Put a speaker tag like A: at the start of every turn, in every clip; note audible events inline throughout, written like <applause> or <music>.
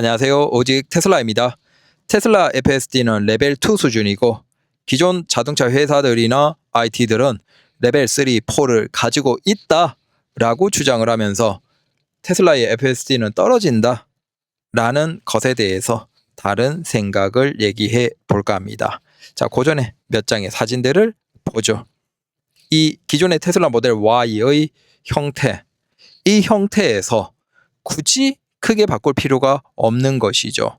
A: 안녕하세요. 오직 테슬라입니다. 테슬라 FSD는 레벨 2 수준이고 기존 자동차 회사들이나 IT들은 레벨 3, 4를 가지고 있다라고 주장을 하면서 테슬라의 FSD는 떨어진다 라는 것에 대해서 다른 생각을 얘기해 볼까 합니다. 자, 고전에 몇 장의 사진들을 보죠. 이 기존의 테슬라 모델 Y의 형태, 이 형태에서 굳이 크게 바꿀 필요가 없는 것이죠.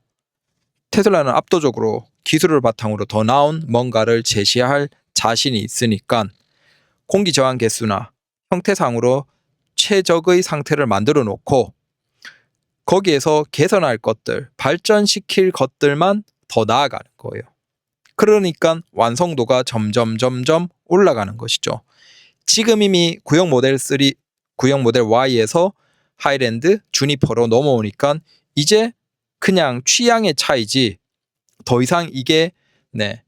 A: 테슬라는 압도적으로 기술을 바탕으로 더 나은 뭔가를 제시할 자신이 있으니까 공기 저항 개수나 형태상으로 최적의 상태를 만들어 놓고 거기에서 개선할 것들, 발전시킬 것들만 더 나아가는 거예요. 그러니까 완성도가 점점 점점 올라가는 것이죠. 지금 이미 구형 모델 3, 구형 모델 Y에서 하이랜드, 주니퍼로 넘어오니까 이제 그냥 취향의 차이지 더 이상 이게 네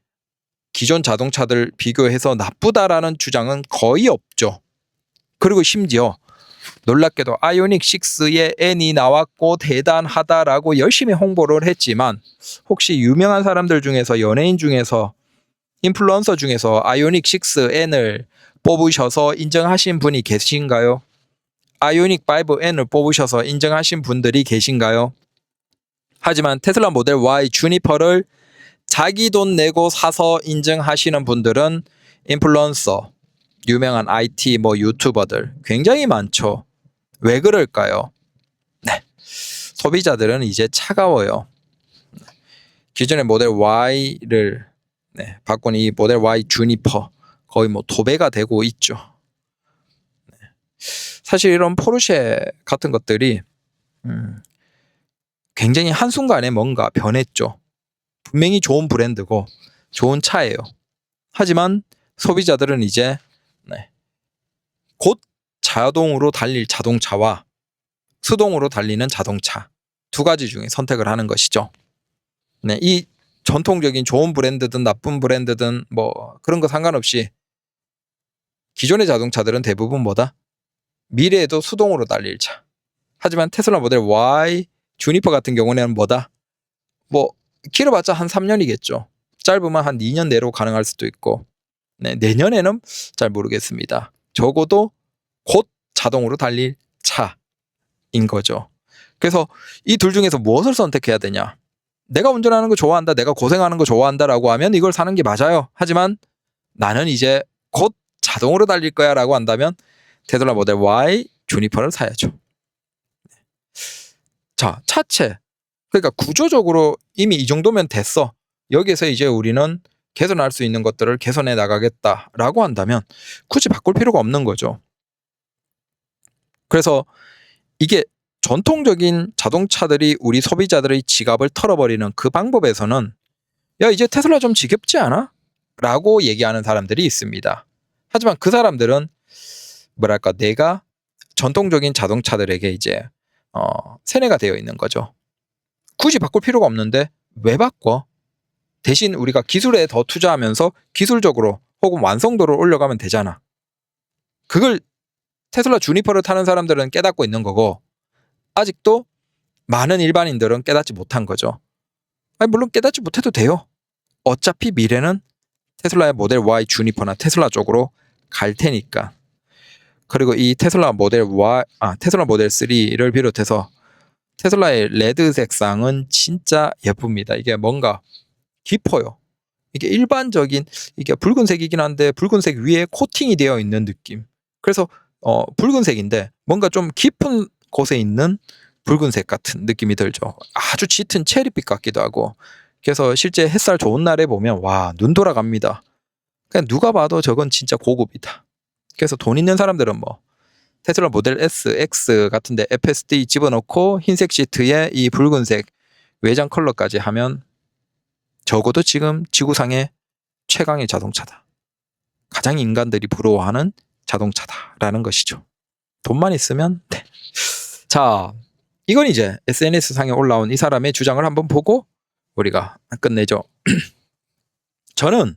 A: 기존 자동차들 비교해서 나쁘다라는 주장은 거의 없죠. 그리고 심지어 놀랍게도 아이오닉 6에 N이 나왔고 대단하다라고 열심히 홍보를 했지만 혹시 유명한 사람들 중에서 연예인 중에서 인플루언서 중에서 아이오닉 6 N을 뽑으셔서 인정하신 분이 계신가요? 아이오닉 5N을 뽑으셔서 인정하신 분들이 계신가요? 하지만 테슬라 모델 Y 주니퍼를 자기 돈 내고 사서 인증하시는 분들은 인플루언서, 유명한 IT 뭐 유튜버들 굉장히 많죠. 왜 그럴까요? 네. 소비자들은 이제 차가워요. 기존의 모델 Y를 네, 바꾼 이 모델 Y 주니퍼 거의 뭐 도배가 되고 있죠. 네. 사실 이런 포르쉐 같은 것들이 음, 굉장히 한순간에 뭔가 변했죠. 분명히 좋은 브랜드고 좋은 차예요. 하지만 소비자들은 이제 네, 곧 자동으로 달릴 자동차와 수동으로 달리는 자동차 두 가지 중에 선택을 하는 것이죠. 네, 이 전통적인 좋은 브랜드든 나쁜 브랜드든 뭐 그런 거 상관없이 기존의 자동차들은 대부분 뭐다? 미래에도 수동으로 달릴 차. 하지만 테슬라 모델 Y 주니퍼 같은 경우는 뭐다? 뭐 길어봤자 한 3년이겠죠. 짧으면 한 2년 내로 가능할 수도 있고 네, 내년에는 잘 모르겠습니다. 적어도 곧 자동으로 달릴 차인 거죠. 그래서 이 둘 중에서 무엇을 선택해야 되냐? 내가 운전하는 거 좋아한다, 내가 고생하는 거 좋아한다라고 하면 이걸 사는 게 맞아요. 하지만 나는 이제 곧 자동으로 달릴 거야라고 한다면 테슬라 모델 Y 주니퍼를 사야죠. 자, 차체. 그러니까 구조적으로 이미 이 정도면 됐어. 여기에서 이제 우리는 개선할 수 있는 것들을 개선해 나가겠다라고 한다면 굳이 바꿀 필요가 없는 거죠. 그래서 이게 전통적인 자동차들이 우리 소비자들의 지갑을 털어버리는 그 방법에서는 야 이제 테슬라 좀 지겹지 않아? 라고 얘기하는 사람들이 있습니다. 하지만 그 사람들은 뭐랄까 내가 전통적인 자동차들에게 이제 어, 세뇌가 되어 있는 거죠. 굳이 바꿀 필요가 없는데 왜 바꿔? 대신 우리가 기술에 더 투자하면서 기술적으로 혹은 완성도를 올려가면 되잖아. 그걸 테슬라 주니퍼를 타는 사람들은 깨닫고 있는 거고 아직도 많은 일반인들은 깨닫지 못한 거죠. 아니, 물론 깨닫지 못해도 돼요. 어차피 미래는 테슬라의 모델 Y 주니퍼나 테슬라 쪽으로 갈 테니까. 그리고 이 테슬라 모델 Y, 아, 테슬라 모델 3를 비롯해서 테슬라의 레드 색상은 진짜 예쁩니다. 이게 뭔가 깊어요. 이게 일반적인 이게 붉은색이긴 한데 붉은색 위에 코팅이 되어 있는 느낌. 그래서 어 붉은색인데 뭔가 좀 깊은 곳에 있는 붉은색 같은 느낌이 들죠. 아주 짙은 체리빛 같기도 하고. 그래서 실제 햇살 좋은 날에 보면 와 눈 돌아갑니다. 그냥 누가 봐도 저건 진짜 고급이다. 그래서 돈 있는 사람들은 뭐 테슬라 모델 S, X 같은데 FSD 집어넣고 흰색 시트에 이 붉은색 외장 컬러까지 하면 적어도 지금 지구상의 최강의 자동차다. 가장 인간들이 부러워하는 자동차다라는 것이죠. 돈만 있으면 네. 자, 이건 이제 SNS 상에 올라온 이 사람의 주장을 한번 보고 우리가 끝내죠. <clears throat> 저는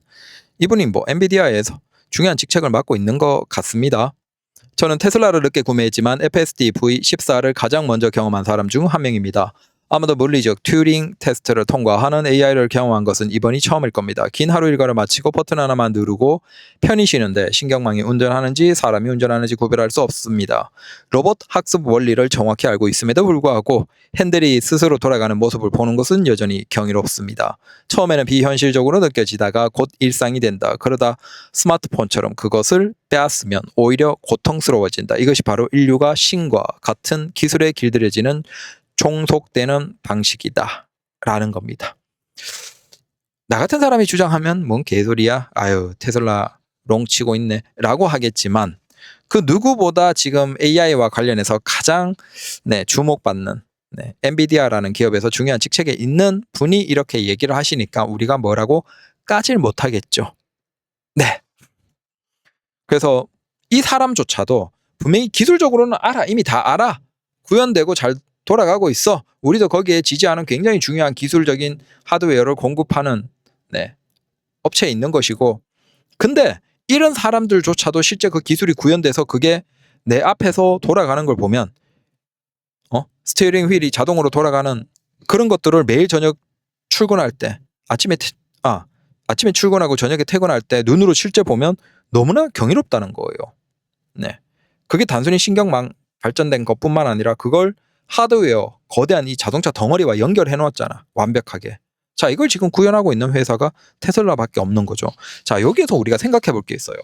A: 이분이 뭐 엔비디아에서 중요한 직책을 맡고 있는 것 같습니다. 저는 테슬라를 늦게 구매했지만 FSD V14를 가장 먼저 경험한 사람 중 한 명입니다. 아마도 물리적 튜링 테스트를 통과하는 AI를 경험한 것은 이번이 처음일 겁니다. 긴 하루 일과를 마치고 버튼 하나만 누르고 편히 쉬는데 신경망이 운전하는지 사람이 운전하는지 구별할 수 없습니다. 로봇 학습 원리를 정확히 알고 있음에도 불구하고 핸들이 스스로 돌아가는 모습을 보는 것은 여전히 경이롭습니다. 처음에는 비현실적으로 느껴지다가 곧 일상이 된다. 그러다 스마트폰처럼 그것을 빼앗으면 오히려 고통스러워진다. 이것이 바로 인류가 신과 같은 기술에 길들여지는 종속되는 방식이다. 라는 겁니다. 나 같은 사람이 주장하면 뭔 개소리야. 아유, 테슬라 롱치고 있네. 라고 하겠지만 그 누구보다 지금 AI와 관련해서 가장 네, 주목받는 네, 엔비디아라는 기업에서 중요한 직책에 있는 분이 이렇게 얘기를 하시니까 우리가 뭐라고 까질 못하겠죠. 네. 그래서 이 사람조차도 분명히 기술적으로는 알아. 이미 다 알아. 구현되고 잘 돌아가고 있어. 우리도 거기에 지지하는 굉장히 중요한 기술적인 하드웨어를 공급하는 네, 업체에 있는 것이고. 근데 이런 사람들조차도 실제 그 기술이 구현돼서 그게 내 앞에서 돌아가는 걸 보면 어? 스티어링 휠이 자동으로 돌아가는 그런 것들을 매일 저녁 출근할 때 아침에 태- 아 아침에 출근하고 저녁에 퇴근할 때 눈으로 실제 보면 너무나 경이롭다는 거예요. 네. 그게 단순히 신경망 발전된 것뿐만 아니라 그걸 하드웨어 거대한 이 자동차 덩어리와 연결해 놓았잖아. 완벽하게. 자, 이걸 지금 구현하고 있는 회사가 테슬라밖에 없는 거죠. 자, 여기에서 우리가 생각해 볼 게 있어요.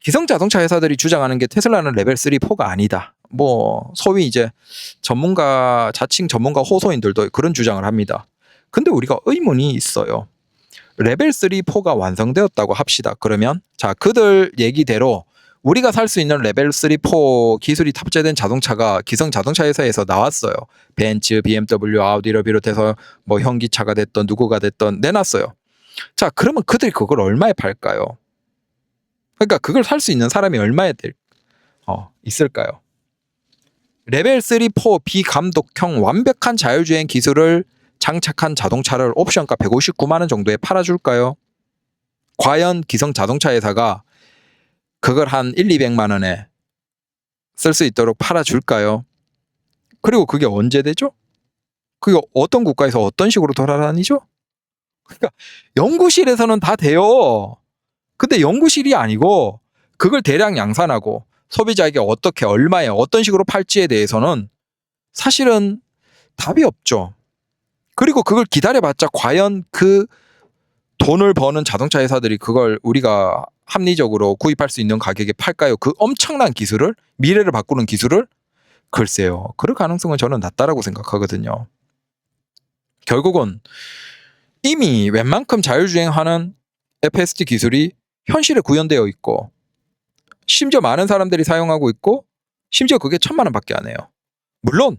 A: 기성 자동차 회사들이 주장하는 게 테슬라는 레벨 3, 4가 아니다. 뭐 소위 이제 전문가 자칭 전문가 호소인들도 그런 주장을 합니다. 근데 우리가 의문이 있어요. 레벨 3, 4가 완성되었다고 합시다. 그러면 자, 그들 얘기대로 우리가 살 수 있는 레벨 3, 4 기술이 탑재된 자동차가 기성 자동차 회사에서 나왔어요. 벤츠, BMW, 아우디를 비롯해서 뭐 현기차가 됐던 누구가 됐던 내놨어요. 자, 그러면 그들이 그걸 얼마에 팔까요? 그러니까 그걸 살 수 있는 사람이 얼마에 될, 어, 있을까요? 레벨 3, 4 비감독형 완벽한 자율주행 기술을 장착한 자동차를 옵션가 159만 원 정도에 팔아줄까요? 과연 기성 자동차 회사가 그걸 한 1, 200만 원에 쓸 수 있도록 팔아줄까요? 그리고 그게 언제 되죠? 그게 어떤 국가에서 어떤 식으로 돌아다니죠? 그러니까 연구실에서는 다 돼요. 근데 연구실이 아니고 그걸 대량 양산하고 소비자에게 어떻게 얼마에 어떤 식으로 팔지에 대해서는 사실은 답이 없죠. 그리고 그걸 기다려봤자 과연 그 돈을 버는 자동차 회사들이 그걸 우리가 합리적으로 구입할 수 있는 가격에 팔까요? 그 엄청난 기술을 미래를 바꾸는 기술을 글쎄요. 그럴 가능성은 저는 낮다라고 생각하거든요. 결국은 이미 웬만큼 자율주행하는 FSD 기술이 현실에 구현되어 있고 심지어 많은 사람들이 사용하고 있고 심지어 그게 천만 원밖에 안 해요. 물론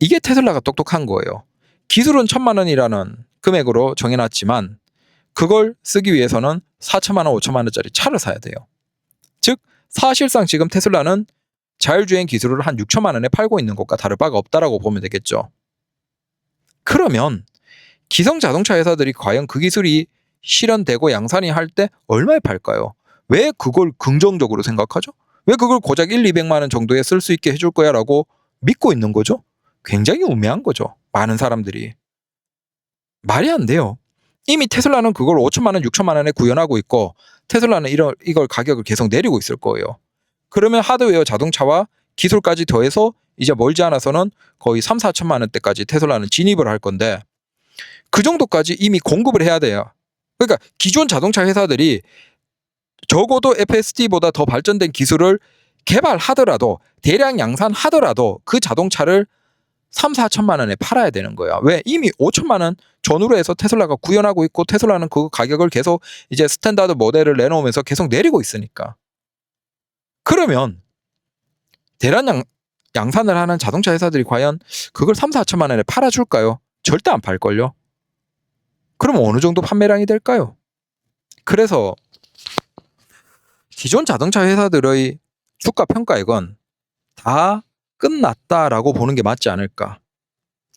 A: 이게 테슬라가 똑똑한 거예요. 기술은 천만 원이라는 금액으로 정해놨지만 그걸 쓰기 위해서는 4천만 원, 5천만 원짜리 차를 사야 돼요. 즉 사실상 지금 테슬라는 자율주행 기술을 한 6천만 원에 팔고 있는 것과 다를 바가 없다라고 보면 되겠죠. 그러면 기성 자동차 회사들이 과연 그 기술이 실현되고 양산이 할 때 얼마에 팔까요? 왜 그걸 긍정적으로 생각하죠? 왜 그걸 고작 1, 200만 원 정도에 쓸 수 있게 해줄 거야라고 믿고 있는 거죠? 굉장히 우매한 거죠. 많은 사람들이. 말이 안 돼요. 이미 테슬라는 그걸 5천만 원, 6천만 원에 구현하고 있고 테슬라는 이런 이걸 가격을 계속 내리고 있을 거예요. 그러면 하드웨어 자동차와 기술까지 더해서 이제 멀지 않아서는 거의 3, 4천만 원대까지 테슬라는 진입을 할 건데 그 정도까지 이미 공급을 해야 돼요. 그러니까 기존 자동차 회사들이 적어도 FSD보다 더 발전된 기술을 개발하더라도 대량 양산하더라도 그 자동차를 3, 4천만 원에 팔아야 되는 거야. 왜? 이미 5천만 원 전후로 해서 테슬라가 구현하고 있고 테슬라는 그 가격을 계속 이제 스탠다드 모델을 내놓으면서 계속 내리고 있으니까. 그러면 대량 양, 양산을 하는 자동차 회사들이 과연 그걸 3, 4천만 원에 팔아줄까요? 절대 안 팔걸요. 그럼 어느 정도 판매량이 될까요? 그래서 기존 자동차 회사들의 주가 평가액은 다 끝났다라고 보는 게 맞지 않을까.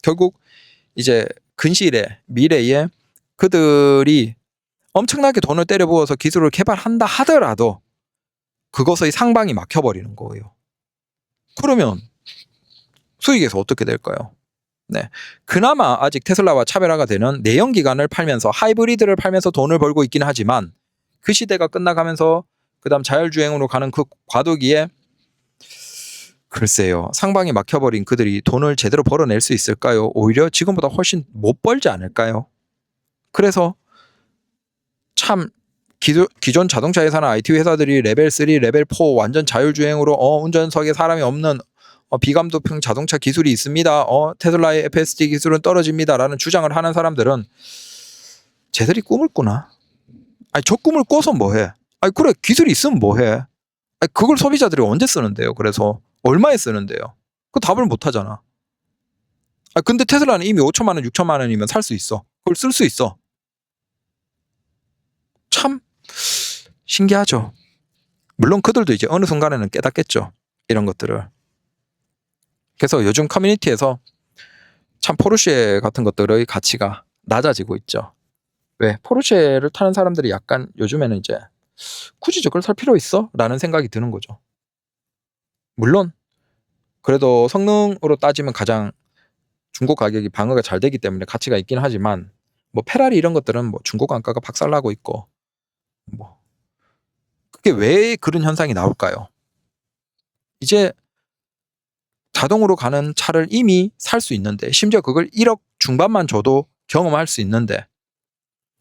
A: 결국 이제 근시일에 미래에 그들이 엄청나게 돈을 때려 부어서 기술을 개발한다 하더라도 그것의 상방이 막혀버리는 거예요. 그러면 수익에서 어떻게 될까요? 그나마 아직 테슬라와 차별화가 되는 내연기관을 팔면서 하이브리드를 팔면서 돈을 벌고 있긴 하지만 그 시대가 끝나가면서 그다음 자율주행으로 가는 그 과도기에 글쎄요 상방이 막혀버린 그들이 돈을 제대로 벌어낼 수 있을까요? 오히려 지금보다 훨씬 못 벌지 않을까요? 그래서 참 기존, 기존 자동차 회사나 IT 회사들이 레벨 3, 레벨 4 완전 자율주행으로 어, 운전석에 사람이 없는 어, 비감도평 자동차 기술이 있습니다. 어, 테슬라의 FSD 기술은 떨어집니다라는 주장을 하는 사람들은 쟤들이 꿈을 꾸나? 아니 저 꿈을 꿔서 뭐해? 아니 그래 기술이 있으면 뭐해? 아니 그걸 소비자들이 언제 쓰는데요? 그래서 얼마에 쓰는데요? 그 답을 못 하잖아. 아 근데 테슬라는 이미 5천만 원, 6천만 원이면 살 수 있어. 그걸 쓸 수 있어. 참 신기하죠. 물론 그들도 이제 어느 순간에는 깨닫겠죠. 이런 것들을. 그래서 요즘 커뮤니티에서 참 포르쉐 같은 것들의 가치가 낮아지고 있죠. 왜? 포르쉐를 타는 사람들이 약간 요즘에는 이제 굳이 저걸 살 필요 있어? 라는 생각이 드는 거죠. 물론 그래도 성능으로 따지면 가장 중고 가격이 방어가 잘 되기 때문에 가치가 있긴 하지만 뭐 페라리 이런 것들은 뭐 중고 단가가 박살나고 있고 뭐 그게 왜 그런 현상이 나올까요? 이제 자동으로 가는 차를 이미 살 수 있는데 심지어 그걸 1억 중반만 줘도 경험할 수 있는데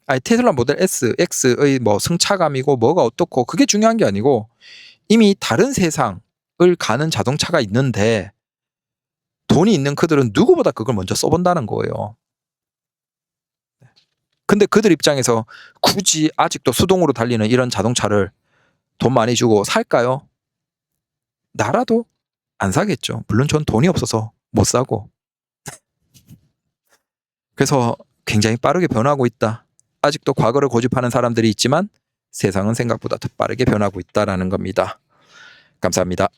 A: 아니 테슬라 모델 S, X의 뭐 승차감이고 뭐가 어떻고 그게 중요한 게 아니고 이미 다른 세상 을 가는 자동차가 있는데 돈이 있는 그들은 누구보다 그걸 먼저 써본다는 거예요. 근데 그들 입장에서 굳이 아직도 수동으로 달리는 이런 자동차를 돈 많이 주고 살까요? 나라도 안 사겠죠. 물론 전 돈이 없어서 못 사고. 그래서 굉장히 빠르게 변하고 있다. 아직도 과거를 고집하는 사람들이 있지만 세상은 생각보다 더 빠르게 변하고 있다라는 겁니다. 감사합니다.